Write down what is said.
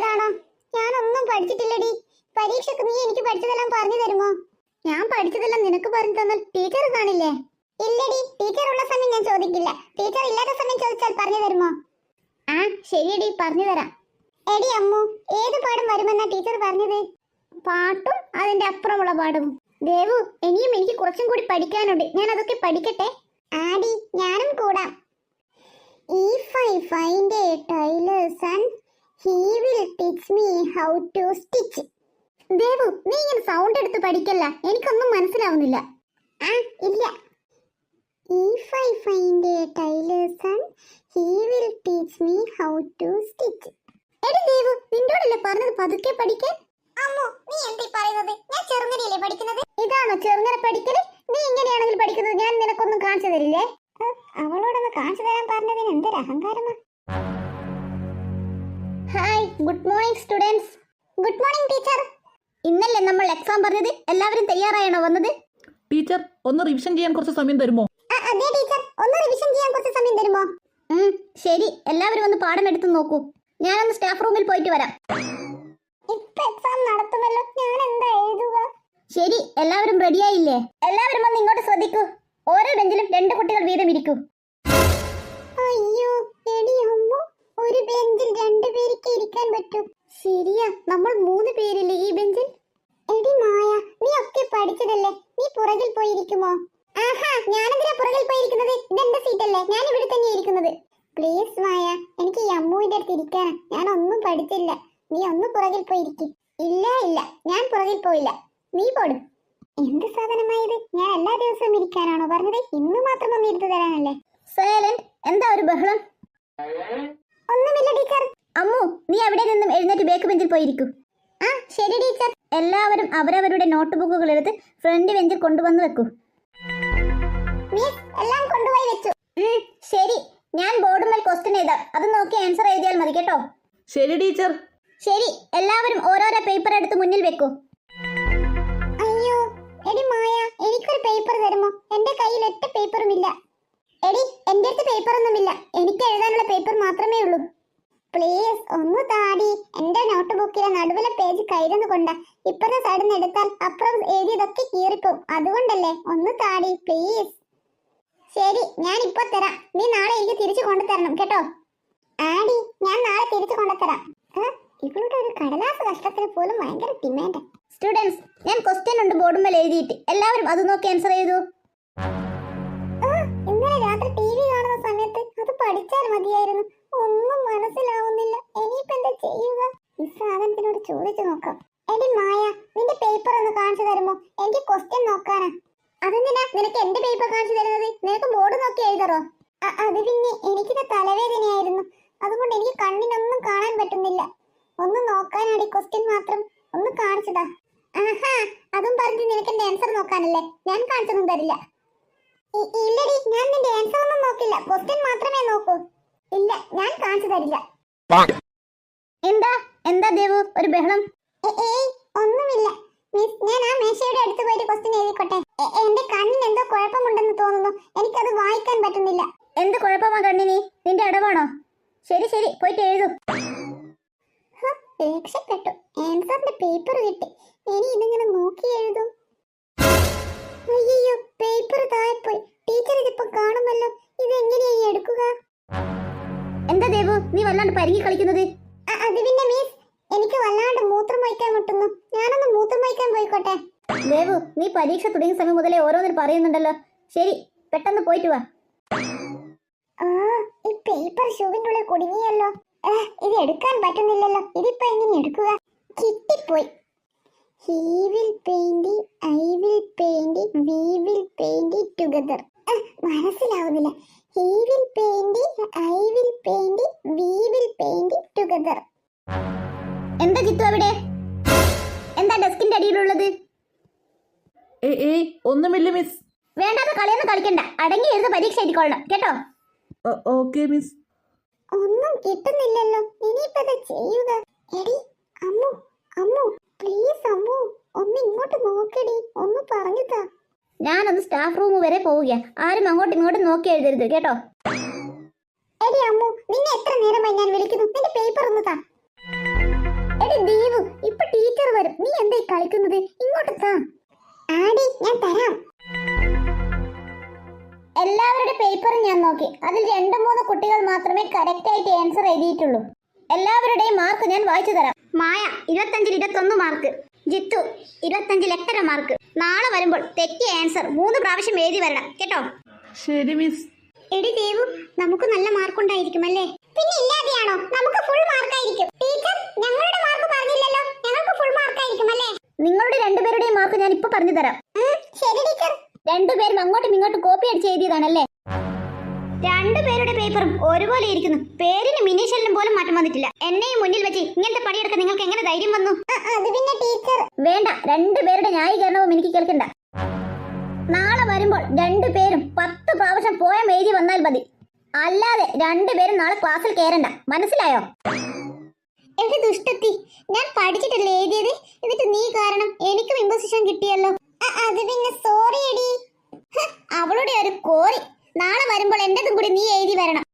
പോയതാണോ ഞാനൊന്നും പഠിച്ചിട്ടില്ലടി. പരീക്ഷക്ക് നീ എനിക്ക് പഠിച്ചതെല്ലാം പറഞ്ഞു തരുമോ? ഞാൻ പഠിച്ചതെല്ലാം നിനക്ക് പറഞ്ഞു തന്നാൽ ടീച്ചർ കാണില്ലേ? ഇല്ലടി ടീച്ചർ ഉള്ള സമയം ഞാൻ ചോദിക്കില്ല. ടീച്ചർ ഇല്ലാത്ത സമയം ചോദിച്ചാൽ പറഞ്ഞു തരുമോ? ആ ശരിയടി പറഞ്ഞു തരാം. എടി അമ്മു ഏത് പാടും വരുമെന്നാ ടീച്ചർ പറഞ്ഞത്? പാട്ടും അതിന്റെ അപ്പുറമുള്ള പാഠവും ദേവു ഇനിയും എനിക്ക് കുറച്ചും കൂടി പഠിക്കാനുണ്ട്. ഞാൻ അതൊക്കെ പഠിക്കട്ടെ? ആടി ഞാനും കൂടാം. If I find tailor son, he will teach me how to stitch Devu നീ ഇങ്ങനെ സൗണ്ട് എടുത്ത് പഠിക്കല്ല. എനിക്കൊന്നും മനസ്സിലാവുന്നില്ല. ആ ഇല്ല. If I find a tailor son, he will teach me how to stitch. എടി ദേവു നിന്നോടല്ലേ പറഞ്ഞത് പതുക്കെ പഠിക്കാൻ? അമ്മോ നീ എന്താ പറയുന്നത്? ഞാൻ ചെറുങ്ങനെയല്ലേ പഠിക്കുന്നത്? ഇതാണോ ചെറുങ്ങനെ പഠിക്കൽ? നീ ഇങ്ങനെയാണെങ്കിൽ പഠിക്കുന്നത് ഞാൻ നിനക്കൊന്നും കാണിച്ചു തരില്ലേ? അവളോടൊന്ന് കാണിച്ചു തരാൻ പറഞ്ഞതിന് എന്തൊരു അഹങ്കാരമാ. Hi good morning students good morning teacher ഇന്നല്ലേ നമ്മൾ എക്സാം പറഞ്ഞത്? എല്ലാവരും തയ്യാറായാണോ വന്നത്? ടീച്ചർ ഒന്ന് റിവിഷൻ ചെയ്യാൻ കുറച്ച് സമയം തരുമോ? അതെ ടീച്ചർ ഒന്ന് റിവിഷൻ ചെയ്യാൻ കുറച്ച് സമയം തരുമോ? ശരി. എല്ലാവരും ഒന്ന് പാഠം എടുത്ത് നോക്കൂ. ഞാൻ ഒന്ന് സ്റ്റാഫ് റൂമിൽ പോയിട്ട് വരാം. ഇപ്പൊ എക്സാം നടത്തുമല്ലോ. ഞാൻ എന്താ എഴുതുക? ശരി എല്ലാവരും റെഡിയായില്ലേ എല്ലാവരും ഒന്ന് ഇങ്ങോട്ട് ശ്രദ്ധിക്കൂ. ഓരോ ബെഞ്ചിലും രണ്ട് കുട്ടികൾ വീതം ഇരിക്കൂ. അയ്യോ എടി അമ്മ. ഒരു ബെഞ്ചിൽ രണ്ടു ഇരിക്കാൻ പറ്റും. ശരിയാ നമ്മൾ മൂന്ന് പേരില്ലേ ഈ ബെഞ്ചിൽ? എടി മായ നീ ഒക്കെ പഠിച്ചതല്ലേ? നീ പുറകിൽ പോയിരിക്കുമോ? ആഹാ ഞാനെന്തിനാ പുറകിൽ പോയിരിക്കുന്നത്? ഇതെന്റെ സീറ്റല്ലേ? ഞാൻ ഇവിടെ തന്നെ ഇരിക്കുന്നത്. പ്ലീസ് മായ എനിക്ക് ഈ അമ്മുവിന്റെ അടുത്ത് ഇരിക്കാനാ. ഞാൻ ഒന്നും പഠിച്ചില്ല. നീ ഒന്ന് പുറകിൽ പോയിരിക്കും. ഇല്ല ഇല്ല ഞാൻ പുറകിൽ പോയില്ല. നീ പോടും. എന്ത് സാധനമായത് ഞാൻ എല്ലാ ദിവസവും ഇരിക്കാനാണോ പറഞ്ഞത്? ഇന്ന് മാത്രം ഒന്ന് ഇരുത്തു തരാനല്ലേ? സൈലന്റ് എന്താ ഒരു ബഹളം? ഒന്നുമില്ല ടീച്ചർ. അമ്മു നീ അവിടെ നിന്നും എഴുന്നേറ്റ് ബേക്ക് ബെഞ്ചിൽ പോയിരിക്കും. ആ ശരി ടീച്ചർ. എല്ലാവരും അവരവരുടെ നോട്ട് ബുക്കുകൾ എടുത്ത് ഫ്രണ്ട് ബെഞ്ചിൽ കൊണ്ടുവന്ന് വെക്കൂ. എല്ലാം കൊണ്ടുപോയി വെച്ചു. ശരി. ഞാൻ ബോർഡുമേൽ ക്വസ്റ്റ്യൻ എഴുതാം. അത് നോക്കി ആൻസർ എഴുതിയാൽ മതി കേട്ടോ. ശരി ടീച്ചർ. ശരി എല്ലാവരും ഓരോരോ പേപ്പർ എടുത്ത് മുന്നിൽ വെക്കൂ. അയ്യോ എടി മായ എനിക്കൊരു പേപ്പർ തരുമോ? എന്റെ കയ്യിൽ ഒറ്റ പേപ്പറും ഇല്ല. എടി എന്റെ അടുത്ത് പേപ്പർ ഒന്നുമില്ല. എനിക്ക് എഴുതാനുള്ള പേപ്പർ മാത്രമേ ഉള്ളൂ. പ്ലീസ് ഒന്ന് താടി. എന്റെ നോട്ട് ബുക്കിലെ നടുവിലെ പേജ് കയ്യിലെന്ന് കൊണ്ട. ഇപ്പുറത്തെ സൈഡിൽ എടുത്താൽ അപ്പുറം എഴുതിയതൊക്കെ കീറിപ്പോവും. അതുകൊണ്ടല്ലേ ഒന്ന് താടി പ്ലീസ്. ശരി ഞാൻ ഇപ്പൊ തരാം. നീ നാളെ എനിക്ക് തിരിച്ചു കൊണ്ടുതരണം കേട്ടോ? ആടി ഞാൻ നാളെ തിരിച്ചു കൊണ്ടുതരാം? ഇവളുടെ ഒരു കടലാസ് കഷ്ടത്തിന് പോലും ഭയങ്കര ഡിമാൻഡ് സ്റ്റുഡൻസ് ഞാൻ ക്വസ്റ്റ്യൻ ഉണ്ട് ബോർഡുമ്പോൾ എഴുതിയിട്ട്. എല്ലാവരും അത് നോക്കി ആൻസർ ചെയ്തു? അതെന്തിനാ? നിനക്ക് എന്റെ പേപ്പർ കാണിച്ചു തരുന്നത്? നിനക്ക് ബോർഡ് നോക്കി എഴുതറോ? അത് പിന്നെ എനിക്കിത് തലവേദനയായിരുന്നു. അതുകൊണ്ട് എനിക്ക് കണ്ണിനൊന്നും കാണാൻ പറ്റുന്നില്ല. ഒന്ന് നോക്കാനാടി ക്വസ്റ്റ്യൻ മാത്രം. ഒന്ന് കാണിച്ചതാ. ആഹാ അതും പറഞ്ഞ് നിനക്ക് എന്റെ ആൻസർ നോക്കാനല്ലേ? ഞാൻ കാണിച്ചൊന്നും തരില്ല. ഇല്ലടി ഞാൻ നിന്റെ ആൻസർ ഒന്നും നോക്കില്ല. ക്വസ്റ്റ്യൻ മാത്രമേ നോക്കൂ. ഇല്ല ഞാൻ കാണിച്ചു തരില്ല. എന്താ? എന്താ ദേവു? ഒരു ബഹളം? ഏയ് ഒന്നുമില്ല. മിസ് ഞാൻ ആ മേശയുടെ അടുത്ത് പോയിട്ട് ക്വസ്റ്റ്യൻ എഴുതിക്കോട്ടെ. എന്റെ കണ്ണിന് എന്തോ കുഴപ്പമുണ്ടെന്ന് തോന്നുന്നു. എനിക്കത് വായിക്കാൻ പറ്റുന്നില്ല. എന്ത് കുഴപ്പമാ കണ്ണിനി? നിന്റെ അടവാണോ? ശരി ശരി പോയിട്ട് എഴുതൂ. രക്ഷപ്പെട്ടു. ആൻസറിന്റെ പേപ്പർ കിട്ടി. ഇനി ഇതിങ്ങനെ നോക്കി എഴുതും. അയ്യോ പേപ്പർ താഴെപ്പോയി. ടീച്ചർ ഇതിപ്പോ കാണുമല്ലോ. ഇത് എങ്ങനെയായി എടുക്കുക? എന്താ ദേവു നീ വല്ലാണ്ട് പരിങ്ങി കളിക്കുന്നത്? അത് പിന്നെ മീൻസ് എനിക്ക് വല്ലാണ്ട് മൂത്രം വഹിക്കാൻ മുട്ടുന്നു. ഞാനൊന്ന് മൂത്രം വഹിക്കാൻ പോയിക്കോട്ടെ? ദേവു നീ പരീക്ഷ തുടങ്ങിയ സമയം മുതലേ ഓരോന്നിൽ പറയുന്നുണ്ടല്ലോ. ശരി പെട്ടെന്ന് പോയിട്ട് വാ. ആ ഈ പേപ്പർ ഷൂവിന്റെ ഉള്ളിൽ കുടുങ്ങിയല്ലോ. ഇത് എടുക്കാൻ പറ്റുന്നില്ലല്ലോ. ഇതിപ്പോ എങ്ങനെ എടുക്കുക? കിട്ടിപ്പോയി. He will paint I will paint we will paint together മനസ്സിലാവുന്നില്ല. He will paint I will paint we will paint together എന്താ ചിത്തു അവിടെ? എന്താ ഡെസ്കിന്റെ അടിയിലുള്ളത്? ഏ ഏയ് ഒന്നുമില്ല മിസ് വേണ്ടാത്ത കളിയൊന്നും കളിക്കണ്ട. അടങ്ങി ഇരുന്ന് പരീക്ഷ എഴുതിക്കൊള്ളണം. കേട്ടോ? ഓക്കെ മിസ് ഒന്നും കിട്ടുന്നില്ലല്ലോ. ഇനിയിപ്പോ ചെയ്യുക? എടി അമ്മു അമ്മു പ്ലീസ് അമ്മു ഒന്ന് ഇങ്ങോട്ട് നോക്കടി. ഒന്ന് പറഞ്ഞുതാ ഞാനൊന്ന് സ്റ്റാഫ് റൂം വരെ പോവുക ആരും അങ്ങോട്ടും ഇങ്ങോട്ടും നോക്കി എഴുതരുത് കേട്ടോ? എടി അമ്മു നിന്നെ എത്ര നേരമായി ഞാൻ വിളിക്കുന്നു? നിന്റെ പേപ്പർ ഒന്ന് താ. എടി ദീപു ഇപ്പൊ ടീച്ചർ വരും. നീ എന്തായി കളിക്കുന്നത്? ഇങ്ങോട്ട് താ. ആടി ഞാൻ തരാം. എല്ലാവരുടെ പേപ്പർ ഞാൻ നോക്കി. അതിൽ രണ്ട് മൂന്ന് കുട്ടികൾ മാത്രമേ കറക്റ്റ് ആയിട്ട് ആൻസർ എഴുതിയിട്ടുള്ളൂ. എല്ലാവരുടെയും മാർക്ക് ഞാൻ വായിച്ചു തരാം. മായ ഇരുപത്തഞ്ചിൽ ഇരുപത്തൊന്ന് മാർക്ക് ജിത്തു ഇരുപത്തഞ്ചിൽ എട്ടര മാർക്ക് നാളെ വരുമ്പോൾ തെറ്റിയ ആൻസർ മൂന്ന് പ്രാവശ്യം എഴുതി വരണം. കേട്ടോ? ശരി മിസ് എടി ദേവു നമുക്ക് നല്ല മാർക്ക് ഉണ്ടായിരിക്കും അല്ലേ പിന്നെ ഇല്ലാതെയാണോ? നമുക്ക് ഫുൾ മാർക്ക് ആയിരിക്കും. ടീച്ചർ ഞങ്ങളുടെ മാർക്ക് പറഞ്ഞില്ലല്ലോ ഞങ്ങൾക്ക് ഫുൾ മാർക്ക് ആയിരിക്കും അല്ലേ നിങ്ങളുടെ രണ്ടുപേരുടെയും മാർക്ക് ഞാൻ ഇപ്പൊ പറഞ്ഞു തരാം ശരി ടീച്ചർ. രണ്ടുപേരും അങ്ങോട്ടും ഇങ്ങോട്ടും കോപ്പി അടിച്ച് എഴുതിയതാണല്ലേ? രണ്ടുപേരുടെ പേപ്പറും ഒരുപോലെ ഇരിക്കുന്നു. പേരിന് മിനിഷലിനും പോലും മാറ്റം വന്നിട്ടില്ല. എന്നെയും മുന്നിൽ വെച്ച് ഇങ്ങനത്തെ പണിയെടുക്കാൻ നിങ്ങൾക്ക് എങ്ങനെ ധൈര്യം വന്നു? ടീച്ചർ. വേണ്ട രണ്ടുപേരുടെ ന്യായീകരണവും എനിക്ക് കേൾക്കണ്ട. നാളെ വരുമ്പോൾ രണ്ടുപേരും പത്ത് പ്രാവശ്യം പോയം എഴുതി വന്നാൽ മതി. അല്ലാതെ രണ്ടുപേരും നാളെ ക്ലാസ്സിൽ കയറണ്ട. മനസ്സിലായോ? എന്റെ ദുഷ്ടത്തി ഞാൻ പഠിച്ചിട്ടല്ലേ എഴുതിയത്? എന്നിട്ട് നീ കാരണം എനിക്കും ഇമ്പോസിഷൻ കിട്ടിയല്ലോ. അത് പിന്നെ സോറി എടി. അവളുടെ ഒരു കോറി. നാളെ വരുമ്പോൾ എന്റെതും കൂടി നീ എഴുതി വരണം.